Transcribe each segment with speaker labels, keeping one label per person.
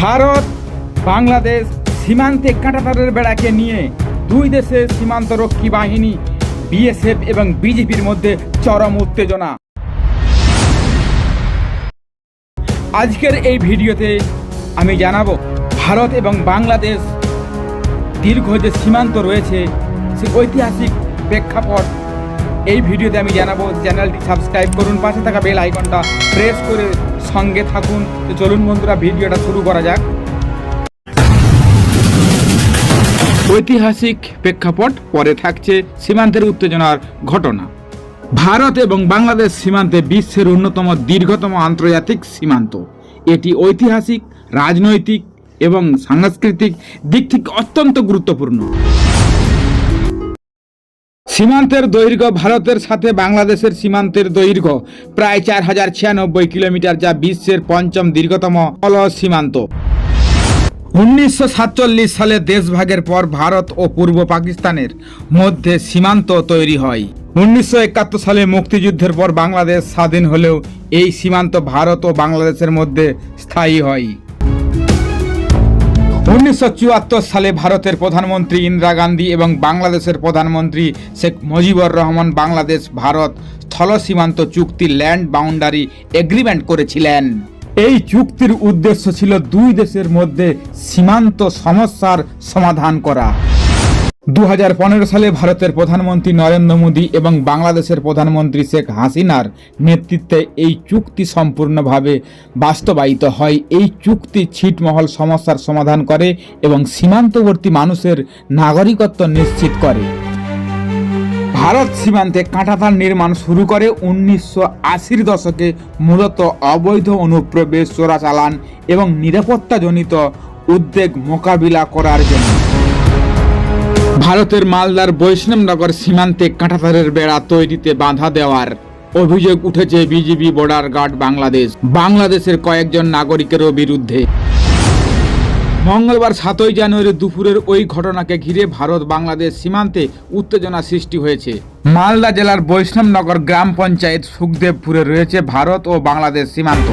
Speaker 1: ভারত বাংলাদেশ সীমান্তে কাঁটাতারের বেড়াকে নিয়ে দুই দেশের সীমান্তরক্ষী বাহিনী বিএসএফ এবং বিজেপির মধ্যে চরম উত্তেজনা আজকের এই ভিডিওতে আমি জানাবো ভারত এবং বাংলাদেশ দীর্ঘ যে সীমান্ত রয়েছে সে ঐতিহাসিক প্রেক্ষাপট এই ভিডিওতে আমি জানাবো চ্যানেলটি সাবস্ক্রাইব করুন পাশে থাকা বেল আইকনটা প্রেস করে সঙ্গে থাকুন চলুন বন্ধুরা ভিডিওটা শুরু করা যাক ঐতিহাসিক প্রেক্ষাপট পরে থাকছে সীমান্তের উত্তেজনার ঘটনা ভারত এবং বাংলাদেশ সীমান্তে বিশ্বের অন্যতম দীর্ঘতম আন্তর্জাতিক সীমান্ত এটি ঐতিহাসিক রাজনৈতিক এবং সাংস্কৃতিক দিক থেকে অত্যন্ত গুরুত্বপূর্ণ সীমান্তের দৈর্ঘ্য ভারতের সাথে বাংলাদেশের সীমান্তের দৈর্ঘ্য প্রায় চার হাজার ছিয়ানব্বই কিলোমিটার যা বিশ্বের পঞ্চম দীর্ঘতম অল সীমান্ত উনিশশো সাতচল্লিশ সালে দেশভাগের পর ভারত ও পূর্ব পাকিস্তানের মধ্যে সীমান্ত তৈরি হয় উনিশশো সালে মুক্তিযুদ্ধের পর বাংলাদেশ স্বাধীন হলেও এই সীমান্ত ভারত ও বাংলাদেশের মধ্যে স্থায়ী হয় উনিশশো সালে ভারতের প্রধানমন্ত্রী ইন্দিরা গান্ধী এবং বাংলাদেশের প্রধানমন্ত্রী শেখ মুজিবুর রহমান বাংলাদেশ ভারত স্থল সীমান্ত চুক্তি ল্যান্ড বাউন্ডারি এগ্রিমেন্ট করেছিলেন এই চুক্তির উদ্দেশ্য ছিল দুই দেশের মধ্যে সীমান্ত সমস্যার সমাধান করা দু সালে ভারতের প্রধানমন্ত্রী নরেন্দ্র মোদী এবং বাংলাদেশের প্রধানমন্ত্রী শেখ হাসিনার নেতৃত্বে এই চুক্তি সম্পূর্ণভাবে বাস্তবায়িত হয় এই চুক্তি ছিটমহল সমস্যার সমাধান করে এবং সীমান্তবর্তী মানুষের নাগরিকত্ব নিশ্চিত করে ভারত সীমান্তে কাঁটাতার নির্মাণ শুরু করে উনিশশো আশির দশকে মূলত অবৈধ অনুপ্রবেশ চোরাচালান এবং নিরাপত্তাজনিত উদ্বেগ মোকাবিলা করার জন্য ভারতের মালদার বৈষ্ণবনগর সীমান্তে কাঁটাতারের বেড়া তৈরিতে বাধা দেওয়ার অভিযোগ উঠেছে বিজিবি বর্ডার গার্ড বাংলাদেশ বাংলাদেশের কয়েকজন নাগরিকেরও বিরুদ্ধে মঙ্গলবার সাতই জানুয়ারি দুপুরের ওই ঘটনাকে ঘিরে ভারত বাংলাদেশ সীমান্তে উত্তেজনা সৃষ্টি হয়েছে মালদা জেলার বৈষ্ণবনগর গ্রাম পঞ্চায়েত সুখদেবপুরে রয়েছে ভারত ও বাংলাদেশ সীমান্ত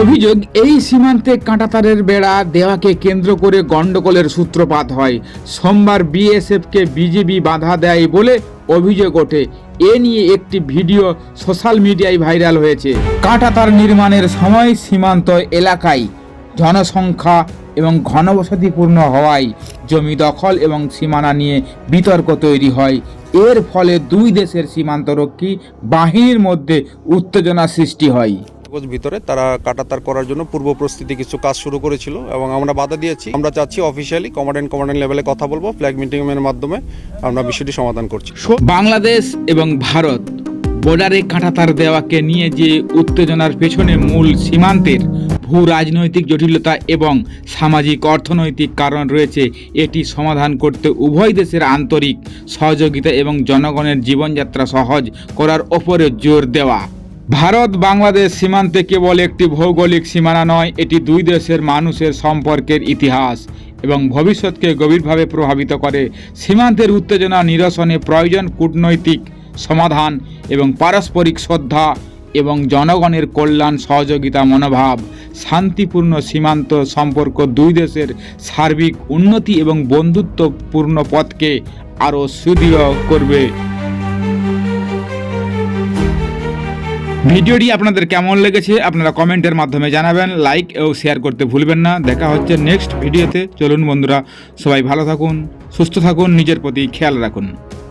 Speaker 1: অভিযোগ এই সীমান্তে কাঁটাতারের বেড়া দেওয়াকে কেন্দ্র করে গণ্ডগোলের সূত্রপাত হয় সোমবার বিএসএফকে বিজেপি বাধা দেয় বলে অভিযোগ ওঠে এ নিয়ে একটি ভিডিও সোশ্যাল মিডিয়ায় ভাইরাল হয়েছে কাঁটাতার নির্মাণের সময় সীমান্ত এলাকায় জনসংখ্যা এবং ঘনবসতিপূর্ণ হওয়ায় জমি দখল এবং সীমানা নিয়ে বিতর্ক তৈরি হয় এর ফলে দুই দেশের সীমান্তরক্ষী বাহিনীর মধ্যে উত্তেজনা সৃষ্টি হয়
Speaker 2: কাগজ ভিতরে তারা কাটাতার করার জন্য পূর্ব প্রস্তুতি কিছু কাজ শুরু করেছিল এবং আমরা বাধা দিয়েছি আমরা চাচ্ছি অফিসিয়ালি কমান্ড্যান্ট কমান্ড্যান্ট লেভেলে কথা বলবো ফ্ল্যাগ এর মাধ্যমে আমরা বিষয়টি সমাধান করছি
Speaker 1: বাংলাদেশ এবং ভারত বর্ডারে কাঁটাতার দেওয়াকে নিয়ে যে উত্তেজনার পেছনে মূল সীমান্তের ভূ রাজনৈতিক জটিলতা এবং সামাজিক অর্থনৈতিক কারণ রয়েছে এটি সমাধান করতে উভয় দেশের আন্তরিক সহযোগিতা এবং জনগণের জীবনযাত্রা সহজ করার ওপরে জোর দেওয়া ভারত বাংলাদেশ সীমান্তে কেবল একটি ভৌগোলিক সীমানা নয় এটি দুই দেশের মানুষের সম্পর্কের ইতিহাস এবং ভবিষ্যৎকে গভীরভাবে প্রভাবিত করে সীমান্তের উত্তেজনা নিরসনে প্রয়োজন কূটনৈতিক সমাধান এবং পারস্পরিক শ্রদ্ধা এবং জনগণের কল্যাণ সহযোগিতা মনোভাব শান্তিপূর্ণ সীমান্ত সম্পর্ক দুই দেশের সার্বিক উন্নতি এবং বন্ধুত্বপূর্ণ পথকে আরও সুদৃঢ় করবে ভিডিওটি আপনাদের কেমন লেগেছে আপনারা কমেন্টের মাধ্যমে জানাবেন লাইক ও শেয়ার করতে ভুলবেন না দেখা হচ্ছে নেক্সট ভিডিওতে চলুন বন্ধুরা সবাই ভালো থাকুন সুস্থ থাকুন নিজের প্রতি খেয়াল রাখুন